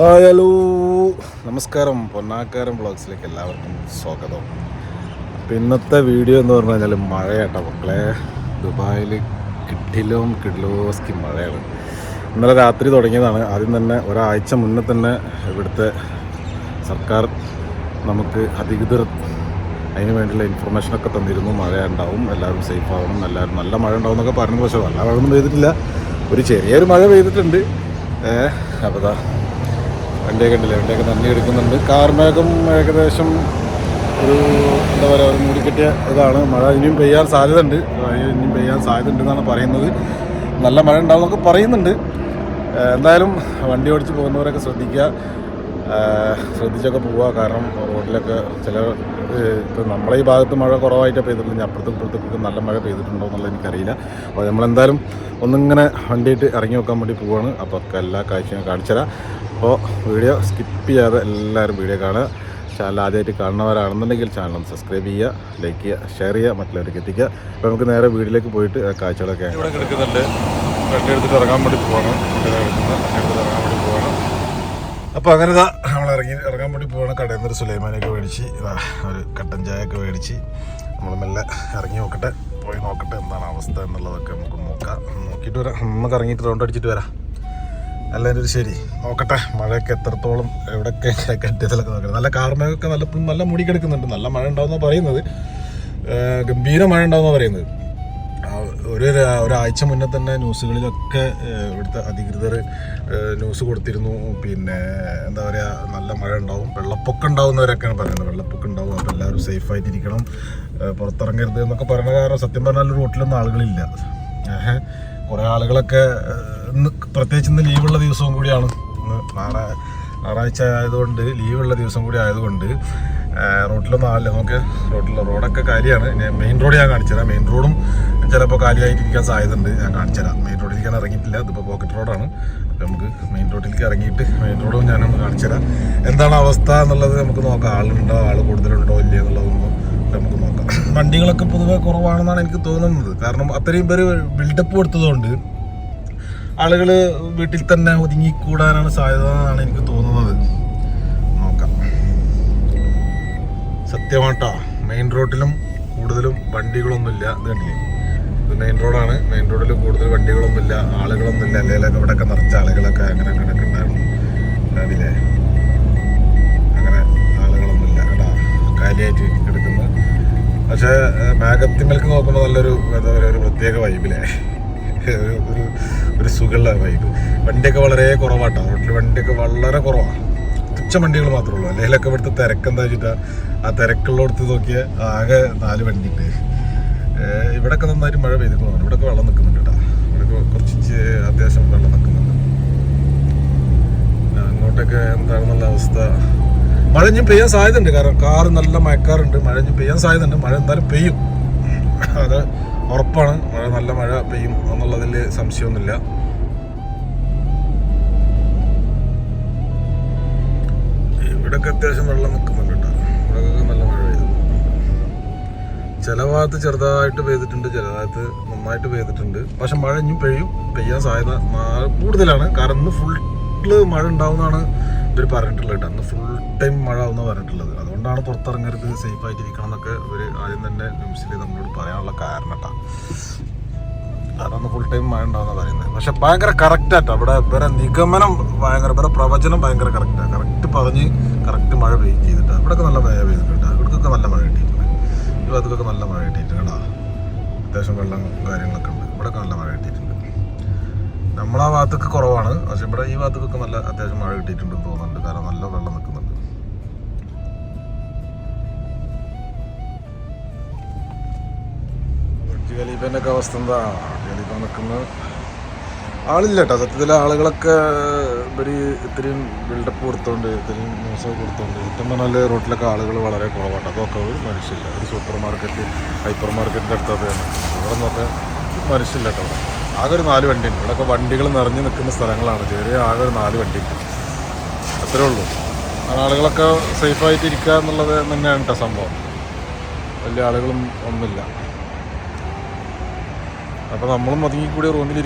Hello. നമസ്കാരം. പൊന്നാക്കാരൻ ബ്ലോഗ്സിലേക്ക് എല്ലാവർക്കും സ്വാഗതം. അപ്പം ഇന്നത്തെ വീഡിയോ എന്ന് പറഞ്ഞു കഴിഞ്ഞാൽ മഴയാട്ടോ മക്കളെ. ദുബായിൽ കിഡിലും കിഡിലോസ്കി മഴയാണ്. ഇന്നലെ രാത്രി തുടങ്ങിയതാണ്. ആദ്യം തന്നെ ഒരാഴ്ച മുന്നേ തന്നെ ഇവിടുത്തെ സർക്കാർ നമുക്ക് അധികൃതർ അതിന് വേണ്ടിയുള്ള ഇൻഫർമേഷനൊക്കെ തന്നിരുന്നു. മഴ ഉണ്ടാവും എല്ലാവരും സേഫ് ആവണം എല്ലാവരും നല്ല മഴ ഉണ്ടാവും എന്നൊക്കെ പറഞ്ഞു പക്ഷേ നല്ല മഴയൊന്നും പെയ്തിട്ടില്ല. ഒരു ചെറിയൊരു മഴ പെയ്തിട്ടുണ്ട്. ഏഹ് അപ്പോൾ വണ്ടിയൊക്കെ ഉണ്ടല്ലേ വണ്ടിയൊക്കെ നന്ദി എടുക്കുന്നുണ്ട്. കാർമേഘം ഏകദേശം ഒരു എന്താ പറയുക ഒരു മൂടിക്കെട്ടിയ ഇതാണ്. മഴ ഇനിയും പെയ്യാൻ സാധ്യത ഉണ്ട് ഇനിയും പെയ്യാൻ സാധ്യത ഉണ്ടെന്നാണ് പറയുന്നത്. നല്ല മഴ ഉണ്ടാവും എന്നൊക്കെ പറയുന്നുണ്ട്. എന്തായാലും വണ്ടി ഓടിച്ച് പോകുന്നവരൊക്കെ ശ്രദ്ധിക്കുക. ശ്രദ്ധിച്ചൊക്കെ പോവുക. കാരണം റോഡിലൊക്കെ ചില ഇപ്പം നമ്മളെ ഈ ഭാഗത്ത് മഴ കുറവായിട്ട് പെയ്തിട്ടുണ്ട് അപ്പുറത്തും ഇപ്പുറത്തൊക്കെ നല്ല മഴ പെയ്തിട്ടുണ്ടോ എന്നുള്ളത് എനിക്കറിയില്ല. അപ്പോൾ നമ്മളെന്തായാലും ഒന്നിങ്ങനെ വണ്ടിയിട്ട് ഇറങ്ങി വെക്കാൻ വേണ്ടി പോവുകയാണ്. അപ്പോൾ എല്ലാ കാഴ്ചയും കാണിച്ചു തരാം. അപ്പോൾ വീഡിയോ സ്കിപ്പ് ചെയ്യാതെ എല്ലാവരും വീഡിയോ കാണുക. ചാനൽ ആദ്യമായിട്ട് കാണുന്നവരാണെന്നുണ്ടെങ്കിൽ ചാനൽ ഒന്ന് സബ്സ്ക്രൈബ് ചെയ്യുക ലൈക്ക് ചെയ്യുക ഷെയർ ചെയ്യുക മറ്റുള്ളവർക്ക് എത്തിക്കുക. അപ്പോൾ നമുക്ക് നേരെ വീട്ടിലേക്ക് പോയിട്ട് കാഴ്ചകളൊക്കെ ഇവിടെ കിടക്കുന്നുണ്ട്. എടുത്തിട്ട് ഇറങ്ങാൻ വേണ്ടി പോവാണ് ഇറങ്ങാൻ വേണ്ടി അപ്പോൾ അങ്ങനെ ഇതാ നമ്മൾ ഇറങ്ങി ഇറങ്ങാൻ വേണ്ടി പോവാണ് കടയിൽ നിന്നൊരു സുലൈമാനൊക്കെ മേടിച്ച് ഇതാ ഒരു കട്ടൻ ചായ ഒക്കെ മേടിച്ച് നമ്മൾ മെല്ലെ ഇറങ്ങി നോക്കട്ടെ. പോയി നോക്കട്ടെ എന്താണ് അവസ്ഥ എന്നുള്ളതൊക്കെ നമുക്ക് നോക്കാം. നോക്കിയിട്ട് വരാം. നമുക്ക് ഇറങ്ങിയിട്ട് റൗണ്ട് അടിച്ചിട്ട് വരാം. ഒരു ശരി. നോക്കട്ടെ മഴയൊക്കെ എത്രത്തോളം എവിടെയൊക്കെ കെട്ടിയതിലൊക്കെ നോക്കട്ടെ. നല്ല കാർമേഘമൊക്കെ നല്ല നല്ല മുടി കിടക്കുന്നുണ്ട്. നല്ല മഴ ഉണ്ടാവുന്ന പറയുന്നത്. ഗംഭീര മഴ ഉണ്ടാവുന്ന പറയുന്നത്. ഒരു ഒരാഴ്ച മുന്നേ തന്നെ ന്യൂസുകളിലൊക്കെ ഇവിടുത്തെ അധികൃതർ ന്യൂസ് കൊടുത്തിരുന്നു. പിന്നെ എന്താ പറയുക നല്ല മഴ ഉണ്ടാവും. വെള്ളപ്പൊക്കം ഉണ്ടാവുന്നവരൊക്കെയാണ് പറയുന്നത്. വെള്ളപ്പൊക്കം ഉണ്ടാവും. അപ്പോൾ എല്ലാവരും സേഫായിട്ടിരിക്കണം. പുറത്തിറങ്ങരുത് എന്നൊക്കെ പറയുന്ന കാരണം സത്യം പറഞ്ഞാൽ റോട്ടിലൊന്നും ആളുകളില്ല. കുറേ ആളുകളൊക്കെ പ്രത്യേകിച്ച് ഇന്ന് ലീവുള്ള ദിവസവും കൂടിയാണ്. ഇന്ന് നാളെ ഞായറാഴ്ച ആയതുകൊണ്ട് ലീവുള്ള ദിവസം കൂടി ആയതുകൊണ്ട് റോട്ടിലൊന്നും ആവില്ല നമുക്ക് റോട്ടിലെ റോഡൊക്കെ കാര്യമാണ് മെയിൻ റോഡ് ഞാൻ കാണിച്ചുതരാം മെയിൻ റോഡും ചിലപ്പോൾ കാലിയായിട്ടിരിക്കാൻ സാധ്യത ഉണ്ട് ഞാൻ കാണിച്ചുതരാം മെയിൻ റോഡിലേക്ക് ഞാൻ ഇറങ്ങിയിട്ടില്ല. ഇതിപ്പോൾ പോക്കറ്റ് റോഡാണ്. അപ്പോൾ നമുക്ക് മെയിൻ റോഡിലേക്ക് ഇറങ്ങിയിട്ട് മെയിൻ റോഡും ഞാനൊന്ന് കാണിച്ചുതരാം എന്താണ് അവസ്ഥ എന്നുള്ളത് നമുക്ക് നോക്കാം. ആളുണ്ടോ? ആൾ കൂടുതലുണ്ടോ? ഇല്ലേ എന്നുള്ളതൊന്നും നമുക്ക് നോക്കാം. വണ്ടികളൊക്കെ പൊതുവെ കുറവാണെന്നാണ് എനിക്ക് തോന്നുന്നത്. കാരണം അത്രയും പേര് ബിൽഡപ്പ് കൊടുത്തതുകൊണ്ട് ആളുകൾ വീട്ടിൽ തന്നെ ഒതുങ്ങിക്കൂടാനാണ് സാധ്യത എന്നാണ് എനിക്ക് തോന്നുന്നത്. നോക്കാം. സത്യമാട്ടാ മെയിൻ റോഡിലും കൂടുതലും വണ്ടികളൊന്നുമില്ല ഇത് ഇത് മെയിൻ റോഡാണ് മെയിൻ റോഡിൽ കൂടുതൽ വണ്ടികളൊന്നുമില്ല ആളുകളൊന്നുമില്ല. അല്ലെങ്കിൽ ഇവിടെയൊക്കെ നിറച്ച ആളുകളൊക്കെ അങ്ങനെ കിടക്കുന്നുണ്ടായിരുന്നു. കണ്ടില്ലേ അങ്ങനെ ആളുകളൊന്നുമില്ല കേട്ടാ. കാര്യമായിട്ട് കിടക്കുന്നു. പക്ഷേ മേഘത്തിമേൽക്ക് നോക്കുമ്പോൾ നല്ലൊരു എന്താ പറയുക ഒരു പ്രത്യേക വൈബിലേ ഒരു ഒരു ഒരു സുഖമുള്ള വൈബ് വണ്ടിയൊക്കെ വളരെ കുറവാട്ടോ. റോട്ടിൽ വണ്ടിയൊക്കെ വളരെ കുറവാണ് തുച്ഛ വണ്ടികൾ മാത്രമേ ഉള്ളൂ. അല്ലെങ്കിൽ ഇവിടുത്തെ തിരക്ക് എന്താ വെച്ചിട്ടാ? ആ തിരക്കുള്ളടത്ത് നോക്കിയ ആകെ നാല് വണ്ടിയുണ്ട്. ഇവിടെയൊക്കെ നന്നായിട്ട് മഴ പെയ്തിട്ടുള്ളതാണ് ഇവിടെയൊക്കെ വെള്ളം നിൽക്കുന്നുണ്ട് കേട്ടോ. ഇവിടെയൊക്കെ കുറച്ച് അത്യാവശ്യം വെള്ളം നിൽക്കുന്നുണ്ട്. അങ്ങോട്ടൊക്കെ എന്താണെന്നുള്ള അവസ്ഥ? മഴ പെയ്യാൻ സാധ്യതയുണ്ട്. കാരണം കാറ് നല്ല മഴക്കാറുണ്ട്. മഴ ഇനി പെയ്യാൻ സാധ്യതയുണ്ട്. മഴ എന്തായാലും പെയ്യും. അത് ഉറപ്പാണ്. മഴ നല്ല മഴ പെയ്യും എന്നുള്ളതിൽ സംശയമൊന്നുമില്ല. ഇവിടെയൊക്കെ അത്യാവശ്യം വെള്ളം നിൽക്കുന്നുണ്ട് കേട്ടോ. ഇവിടെയൊക്കെ നല്ല മഴ പെയ്തു. ചില ഭാഗത്ത് ചെറുതായിട്ട് പെയ്തിട്ടുണ്ട് ചില ഭാഗത്ത് നന്നായിട്ട് പെയ്തിട്ടുണ്ട്. പക്ഷെ മഴ ഇനി പെയ്യും. പെയ്യാൻ സാധ്യത കൂടുതലാണ്. കാരണം ഇന്ന് ഫുള്ള് മഴ ഉണ്ടാവുമെന്നാണ് ഇവർ പറഞ്ഞിട്ടുള്ളത് അന്ന് ഫുൾ ടൈം മഴ ഒന്നും പറഞ്ഞിട്ടുള്ളത്. അതുകൊണ്ടാണ് പുറത്തിറങ്ങരുത് സേഫ് ആയിട്ടിരിക്കണം എന്നൊക്കെ ഇവർ ആദ്യം തന്നെ ന്യൂസിൽ നമ്മളോട് പറയാനുള്ള കാരണം കാരണം അന്ന് ഫുൾ ടൈം മഴ ഉണ്ടാവുന്ന പറയുന്നത് പക്ഷെ ഭയങ്കര കറക്റ്റായിട്ട് അവിടെ ഇവരെ നിഗമനം ഭയങ്കര ഇവരെ പ്രവചനം ഭയങ്കര കറക്റ്റാണ് കറക്റ്റ് പറഞ്ഞ് കറക്റ്റ് മഴ പെയ്യും ചെയ്തിട്ട്. ഇവിടെയൊക്കെ നല്ല മഴ പെയ്തിട്ടുണ്ട് ഇവിടേക്കൊക്കെ നല്ല മഴ കിട്ടിയിട്ടുണ്ട്. ഈ ഭാഗത്തൊക്കെ നല്ല മഴ കിട്ടിയിട്ടുണ്ട് കേട്ടോ. അത്യാവശ്യം വെള്ളം കാര്യങ്ങളൊക്കെ ഉണ്ട്. ഇവിടെയൊക്കെ നല്ല മഴ കിട്ടിയിട്ടുണ്ട്. നമ്മളാ ഭാഗത്തൊക്കെ കുറവാണ്. പക്ഷെ ഇവിടെ ഈ ഭാഗത്തൊക്കെ നല്ല അത്യാവശ്യം മഴ കിട്ടിയിട്ടുണ്ടെന്ന് തോന്നുന്നുണ്ട്. കാരണം നല്ല വെള്ളം നിൽക്കുന്നുണ്ട്. ഖലീഫേന്റെ ഒക്കെ അവസ്ഥ എന്താ? ബുർജ് ഖലീഫ നിൽക്കുന്നത് ആളില്ല കേട്ടോ സത്യത്തിൽ ആളുകളൊക്കെ ഇവർ ഇത്രയും ബിൽഡപ്പ് കൊടുത്തോണ്ട് ഇത്രയും ന്യൂസൊക്കെ കൊടുത്തോണ്ട് സത്യം പറഞ്ഞാൽ റോട്ടിലൊക്കെ ആളുകൾ വളരെ കുറവാണ്. അതൊക്കെ ഒരു മനുഷ്യല്ല ഒരു സൂപ്പർ മാർക്കറ്റ് ഹൈപ്പർ മാർക്കറ്റിന്റെ അടുത്തൊക്കെയാണ്. അവിടെ നിന്നൊക്കെ മനുഷ്യല്ല കേട്ടോ. ആകെ ഒരു നാല് വണ്ടി ഉണ്ട് ഇവിടെയൊക്കെ വണ്ടികൾ നിറഞ്ഞു നിൽക്കുന്ന സ്ഥലങ്ങളാണ്. ചെറിയ ആകെ ഒരു നാല് വണ്ടി ഉണ്ട് അത്രേ ഉള്ളൂ. ആളുകളൊക്കെ സേഫായിട്ട് ഇരിക്കുക എന്നുള്ളത് തന്നെയാണ് കേട്ടോ സംഭവം. വലിയ ആളുകളും ഒന്നുമില്ല. അപ്പോൾ നമ്മളും ഒതുങ്ങി കൂടി റൂമിൽ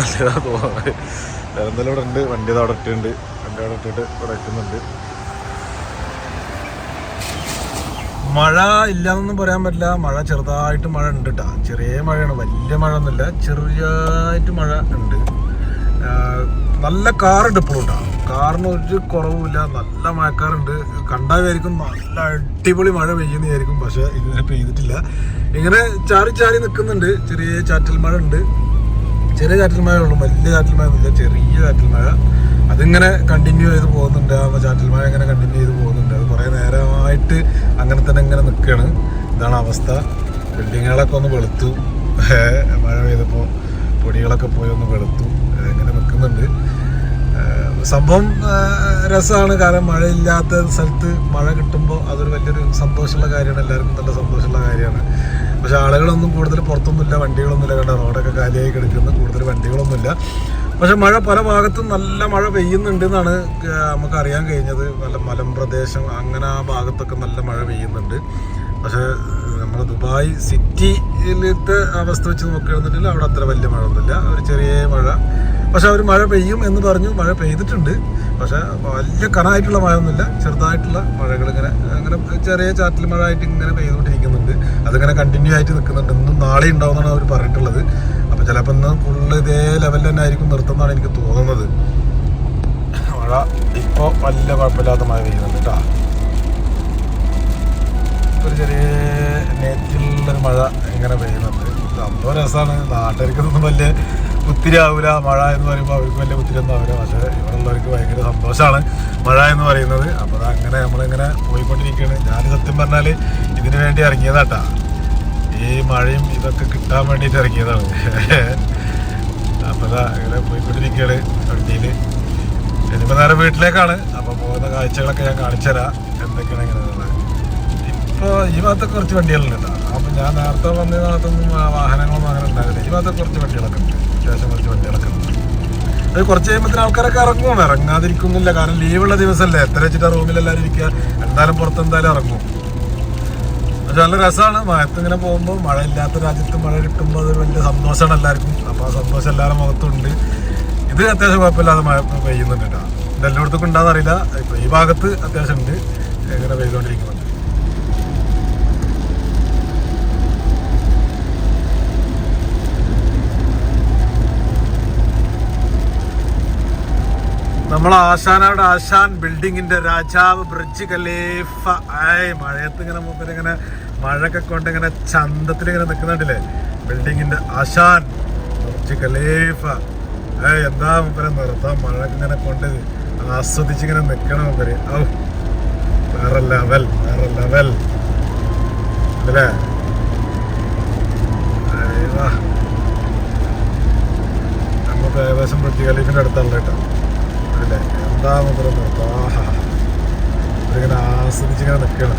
നല്ലതാണ് തോന്നുന്നത്. എന്തായാലും ഇവിടെ ഉണ്ട്? വണ്ടി അവിടെ ഇട്ടുണ്ട് വണ്ടി അവിടെ ഇട്ടിട്ട് ഉറക്കുന്നുണ്ട് മഴ ഇല്ലാന്നൊന്നും പറയാൻ പറ്റില്ല. മഴ ചെറുതായിട്ട് മഴ ഉണ്ട് കേട്ടോ ചെറിയ മഴയാണ്. വലിയ മഴ ഒന്നുമില്ല ചെറിയായിട്ട് മഴ ഉണ്ട്. നല്ല കാറുണ്ട് ഇപ്പോഴും കേട്ടോ കാറിന് ഒരു കുറവുമില്ല. നല്ല മഴക്കാറുണ്ട്. കണ്ടാൽ വിചാരിക്കും നല്ല അടിപൊളി മഴ പെയ്യുന്ന വിചാരിക്കും. പക്ഷെ ഇതുവരെ പെയ്തിട്ടില്ല. ഇങ്ങനെ ചാറി ചാറി നിൽക്കുന്നുണ്ട്. ചെറിയ ചാറ്റൽ മഴ ഉണ്ട്. ചെറിയ ചാറ്റൽ മഴ ഉള്ളൂ. വലിയ ചാറ്റൽ മഴ ഒന്നുമില്ല. ചെറിയ ചാറ്റൽ മഴ. അതിങ്ങനെ കണ്ടിന്യൂ ചെയ്ത് പോകുന്നുണ്ട്. ആ ചാറ്റൽ മഴ ഇങ്ങനെ കണ്ടിന്യൂ ചെയ്ത് പോകുന്നുണ്ട്. കുറേ നേരമായിട്ട് അങ്ങനെ തന്നെ ഇങ്ങനെ നിൽക്കുകയാണ് ഇതാണ് അവസ്ഥ. ബിൽഡിങ്ങുകളൊക്കെ ഒന്ന് വെളുത്തു. മഴ പെയ്തപ്പോൾ പൊടികളൊക്കെ പോയി ഒന്ന് വെളുത്തു. ഇങ്ങനെ നിൽക്കുന്നുണ്ട് സംഭവം രസമാണ് കാരണം മഴയില്ലാത്ത സ്ഥലത്ത് മഴ കിട്ടുമ്പോൾ അതൊരു വലിയൊരു സന്തോഷമുള്ള കാര്യമാണ്. എല്ലാവർക്കും നല്ല സന്തോഷമുള്ള കാര്യമാണ്. പക്ഷെ ആളുകളൊന്നും കൂടുതൽ പുറത്തൊന്നുമില്ല. വണ്ടികളൊന്നുമില്ല. കണ്ട? റോഡൊക്കെ കാലിയായി കിടക്കുന്നു. കൂടുതൽ വണ്ടികളൊന്നുമില്ല. പക്ഷെ മഴ പല ഭാഗത്തും നല്ല മഴ പെയ്യുന്നുണ്ട് എന്നാണ് നമുക്ക് അറിയാൻ കഴിഞ്ഞത്. നല്ല മലമ്പ്രദേശം അങ്ങനെ ആ ഭാഗത്തൊക്കെ നല്ല മഴ പെയ്യുന്നുണ്ട്. പക്ഷെ നമ്മൾ ദുബായ് സിറ്റിയിലത്തെ അവസ്ഥ വെച്ച് നോക്കുകയാണെന്നുണ്ടെങ്കിൽ അവിടെ അത്ര വലിയ മഴ ഒന്നുമില്ല. ഒരു ചെറിയ മഴ. പക്ഷെ അവർ മഴ പെയ്യും എന്ന് പറഞ്ഞു. മഴ പെയ്തിട്ടുണ്ട്. പക്ഷെ വലിയ കനായിട്ടുള്ള മഴ ഒന്നുമില്ല. ചെറുതായിട്ടുള്ള മഴകൾ ഇങ്ങനെ അങ്ങനെ ചെറിയ ചാറ്റൽ മഴ ആയിട്ട് ഇങ്ങനെ പെയ്തുകൊണ്ടിരിക്കുന്നുണ്ട്. അതിങ്ങനെ കണ്ടിന്യൂ ആയിട്ട് നിൽക്കുന്നുണ്ട്. ഇന്നും നാളെ ഉണ്ടാവുമെന്നാണ് അവർ പറഞ്ഞിട്ടുള്ളത്. ചിലപ്പോൾ ഇന്ന് ഫുള്ള് ഇതേ ലെവലിൽ തന്നെ ആയിരിക്കും നിർത്തുന്നതാണ് എനിക്ക് തോന്നുന്നത്. മഴ ഇപ്പോൾ വലിയ കുഴപ്പമില്ലാത്ത മഴ പെയ്യുന്നുണ്ട് കേട്ടോ ഒരു ചെറിയ നേറ്റിലുള്ളൊരു മഴ ഇങ്ങനെ പെയ്യുന്നുണ്ട്. സംഭവം രസമാണ് നാട്ടുകാർക്കൊന്നും വലിയ ഒത്തിരി ആവില്ല മഴ എന്ന് പറയുമ്പോൾ അവർക്ക് വലിയ ഒത്തിരി ഒന്നും ആവില്ല പക്ഷേ ഇവിടെ ഉള്ളവർക്ക് ഭയങ്കര സന്തോഷമാണ് മഴ എന്ന് പറയുന്നത്. അപ്പോൾ അങ്ങനെ നമ്മളിങ്ങനെ പോയിക്കൊണ്ടിരിക്കുകയാണ്. ഞാൻ സത്യം പറഞ്ഞാൽ ഇതിനു വേണ്ടി ഇറങ്ങിയതാട്ടാ ഈ മഴയും ഇതൊക്കെ കിട്ടാൻ വേണ്ടിയിട്ട് ഇറങ്ങിയതാണ്. അപ്പോൾ അതാ ഇങ്ങനെ പോയിക്കൊണ്ടിരിക്കുകയാണ് വണ്ടിയിൽ ഇനിയിപ്പോൾ നേരെ വീട്ടിലേക്കാണ്. അപ്പോൾ പോകുന്ന കാഴ്ചകളൊക്കെ ഞാൻ കാണിച്ചു തരാം എന്തൊക്കെയാണ് ഇങ്ങനെ ഉള്ളത്. ഇപ്പോൾ ഈ ഭാഗത്തൊക്കെ കുറച്ച് വണ്ടികളുണ്ട് കേട്ടോ. അപ്പം ഞാൻ നേരത്തെ വന്ന ഭാഗത്തൊന്നും വാഹനങ്ങളൊന്നും അങ്ങനെ ഉണ്ടാകില്ല ഈ ഭാഗത്തൊക്കെ കുറച്ച് വണ്ടികളൊക്കെ ഉണ്ട്. അത്യാവശ്യം കുറച്ച് വണ്ടികളൊക്കെ ഉണ്ട്. അത് കുറച്ച് കഴിയുമ്പോൾ ആൾക്കാരൊക്കെ ഇറങ്ങും. ഇറങ്ങാതിരിക്കുന്നില്ല. കാരണം ലീവുള്ള ദിവസമല്ലേ? എത്ര വെച്ചിട്ട് റൂമിലെല്ലാവരും ഇരിക്കുക? എന്തായാലും പുറത്ത് എന്തായാലും ഇറങ്ങും. പക്ഷെ നല്ല രസമാണ് മഴത്ത് ഇങ്ങനെ പോകുമ്പോൾ മഴ ഇല്ലാത്ത രാജ്യത്ത് മഴ കിട്ടുമ്പോൾ അത് വലിയ സന്തോഷമാണ് എല്ലാവർക്കും. അപ്പോൾ ആ സന്തോഷം എല്ലാവരുടെ മുഖത്തുണ്ട്. ഇത് അത്യാവശ്യം കുഴപ്പമില്ലാതെ മഴ പെയ്യുന്നുണ്ട് കേട്ടോ. ഇത് എല്ലായിടത്തും ഉണ്ടാകുന്ന അറിയില്ല ഇപ്പോൾ ഈ ഭാഗത്ത് അത്യാവശ്യം ഉണ്ട്. ഇങ്ങനെ പെയ്തുകൊണ്ടിരിക്കുന്നുണ്ട്. നമ്മൾ ആശാനയുടെ ആശാൻ ബിൽഡിങ്ങിന്റെ രാജാവ് ബ്രിഡ്ജ് ഖലീഫ. ആയി മഴയത്ത് ഇങ്ങനെ മൂപ്പര് ഇങ്ങനെ മഴയൊക്കെ കൊണ്ട് ഇങ്ങനെ ചന്തത്തിൽ ഇങ്ങനെ നിൽക്കുന്നുണ്ടല്ലേ? ബിൽഡിങ്ങിന്റെ ആശാൻ ഖലീഫ. ഏ എന്താ മൂപ്പരെ നിർത്താൻ മഴ ഇങ്ങനെ കൊണ്ട് ആസ്വദിച്ച് ഇങ്ങനെ നിൽക്കണം മൂപ്പര്. ഔ വേറെ ലെവൽ വേറെ ലെവൽ അല്ലേ. നമുക്ക് ഏകദേശം പൃഥ്വി ഖലീഫിന്റെ അടുത്തല്ല കേട്ടോ? അല്ലേ? എന്താ മുതൽ ആഹാ. ഇങ്ങനെ ആസ്വദിച്ചിങ്ങനെ നിൽക്കണം.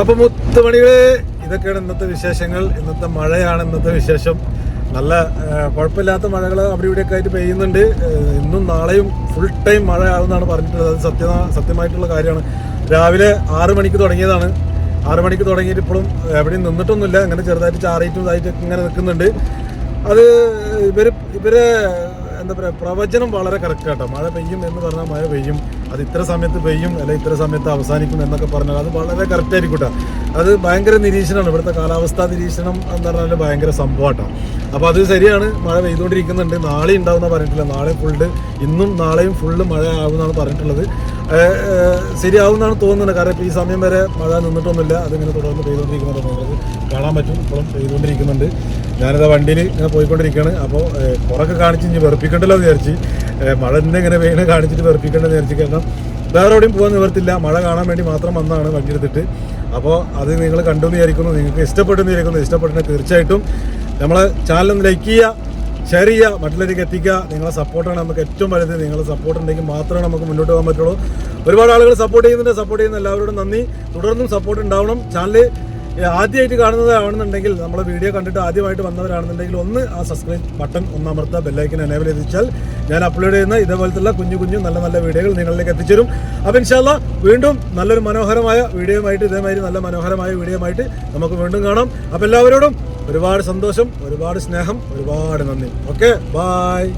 അപ്പൊ മുത്തുമണികളെ ഇതൊക്കെയാണ് ഇന്നത്തെ വിശേഷങ്ങൾ. ഇന്നത്തെ മഴയാണ് ഇന്നത്തെ വിശേഷം. നല്ല കുഴപ്പമില്ലാത്ത മഴകൾ അവിടെ ആയിട്ട് പെയ്യുന്നുണ്ട്. ഇന്നും നാളെയും ഫുൾ ടൈം മഴ ആവുമെന്നാണ് പറഞ്ഞിട്ടുള്ളത്. അത് സത്യ സത്യമായിട്ടുള്ള കാര്യമാണ്. രാവിലെ ആറ് മണിക്ക് തുടങ്ങിയതാണ്. ആറ് മണിക്ക് തുടങ്ങിയിട്ട് ഇപ്പോഴും എവിടെയും നിന്നിട്ടൊന്നുമില്ല. അങ്ങനെ ചെറുതായിട്ട് ചാറിയിട്ടും ഇതായിട്ട് ഇങ്ങനെ നിൽക്കുന്നുണ്ട്. അത് ഇവർ ഇവരെ എന്താ പറയുക പ്രവചനം വളരെ കറക്റ്റ് മഴ പെയ്യും എന്ന് പറഞ്ഞാൽ മഴ പെയ്യും. അത് ഇത്ര സമയത്ത് പെയ്യും അല്ലെ ഇത്ര സമയത്ത് അവസാനിക്കും എന്നൊക്കെ പറഞ്ഞാൽ അത് വളരെ കറക്റ്റ് അത് ഭയങ്കര നിരീക്ഷണമാണ്. ഇവിടുത്തെ കാലാവസ്ഥാ നിരീക്ഷണം എന്ന് പറഞ്ഞാൽ ഭയങ്കര സംഭവമാട്ടോ അപ്പോൾ അത് ശരിയാണ്. മഴ പെയ്തുകൊണ്ടിരിക്കുന്നുണ്ട്. നാളെ ഉണ്ടാവുന്ന പറഞ്ഞിട്ടില്ല. നാളെ ഫുള്ള് ഇന്നും നാളെയും ഫുള്ള് മഴ ആവുമെന്നാണ് പറഞ്ഞിട്ടുള്ളത്. ശരിയാവുമെന്നാണ് തോന്നുന്നത്. കാരണം ഈ സമയം വരെ മഴ നിന്നിട്ടൊന്നുമില്ല. അതിങ്ങനെ തുടർന്ന് പെയ്തുകൊണ്ടിരിക്കുന്നുണ്ട് കാണാൻ പറ്റും. ഇപ്പോഴും പെയ്തുകൊണ്ടിരിക്കുന്നുണ്ട്. ഞാനിതാ വണ്ടിയിൽ ഇങ്ങനെ പോയിക്കൊണ്ടിരിക്കുകയാണ് അപ്പോൾ കുറൊക്കെ കാണിച്ച് ഇനി വെറുപ്പിക്കണ്ടല്ലോ എന്ന് വിചാരിച്ച് മഴ തന്നെ ഇങ്ങനെ വെയിനെ കാണിച്ചിട്ട് വെറുപ്പിക്കണ്ടെന്ന് വിചാരിച്ച് കാരണം വേറെ എവിടെയും പോകാൻ നിവർത്തില്ല. മഴ കാണാൻ വേണ്ടി മാത്രം വന്നാണ് വണ്ടി എടുത്തിട്ട്. അപ്പോൾ അത് നിങ്ങൾ കണ്ടു എന്ന് വിചാരിക്കുന്നു. നിങ്ങൾക്ക് ഇഷ്ടപ്പെട്ടെന്ന് വിചാരിക്കുന്നു. ഇഷ്ടപ്പെട്ടെങ്കിൽ തീർച്ചയായിട്ടും നമ്മളെ ചാനലൊന്ന് ലൈക്ക് ചെയ്യുക ഷെയർ ചെയ്യുക മറ്റുള്ളവർക്ക് എത്തിക്കുക. നിങ്ങളെ സപ്പോർട്ടാണ് നമുക്ക് ഏറ്റവും വലുത്. നിങ്ങളെ സപ്പോർട്ട് ഉണ്ടെങ്കിൽ മാത്രമേ നമുക്ക് മുന്നോട്ട് പോകാൻ പറ്റുള്ളൂ. ഒരുപാട് ആളുകൾ സപ്പോർട്ട് ചെയ്യുന്നുണ്ട്. സപ്പോർട്ട് ചെയ്യുന്ന എല്ലാവരോടും നന്ദി. തുടർന്നും സപ്പോർട്ട് ഉണ്ടാവണം. ചാനൽ ആദ്യമായിട്ട് കാണുന്നതാണെന്നുണ്ടെങ്കിൽ നമ്മുടെ വീഡിയോ കണ്ടിട്ട് ആദ്യമായിട്ട് വന്നവരാണെന്നുണ്ടെങ്കിൽ ഒന്ന് ആ സബ്സ്ക്രൈബ് ബട്ടൺ ഒന്ന് അമർത്തുക ബെല്ലൈക്കൻ എനേബിൾ വെച്ചാൽ ഞാൻ അപ്ലോഡ് ചെയ്യുന്ന ഇതേപോലത്തുള്ള കുഞ്ഞു കുഞ്ഞു നല്ല നല്ല വീഡിയോകൾ നിങ്ങളിലേക്ക് എത്തിച്ചേരും. അപ്പോൾ ഇൻഷാല്ല വീണ്ടും നല്ലൊരു മനോഹരമായ വീഡിയോയുമായിട്ട് ഇതേമാതിരി നല്ല മനോഹരമായ വീഡിയോയുമായിട്ട് നമുക്ക് വീണ്ടും കാണാം. അപ്പോൾ എല്ലാവരോടും ഒരുപാട് സന്തോഷം ഒരുപാട് സ്നേഹം ഒരുപാട് നന്ദി. Okay bye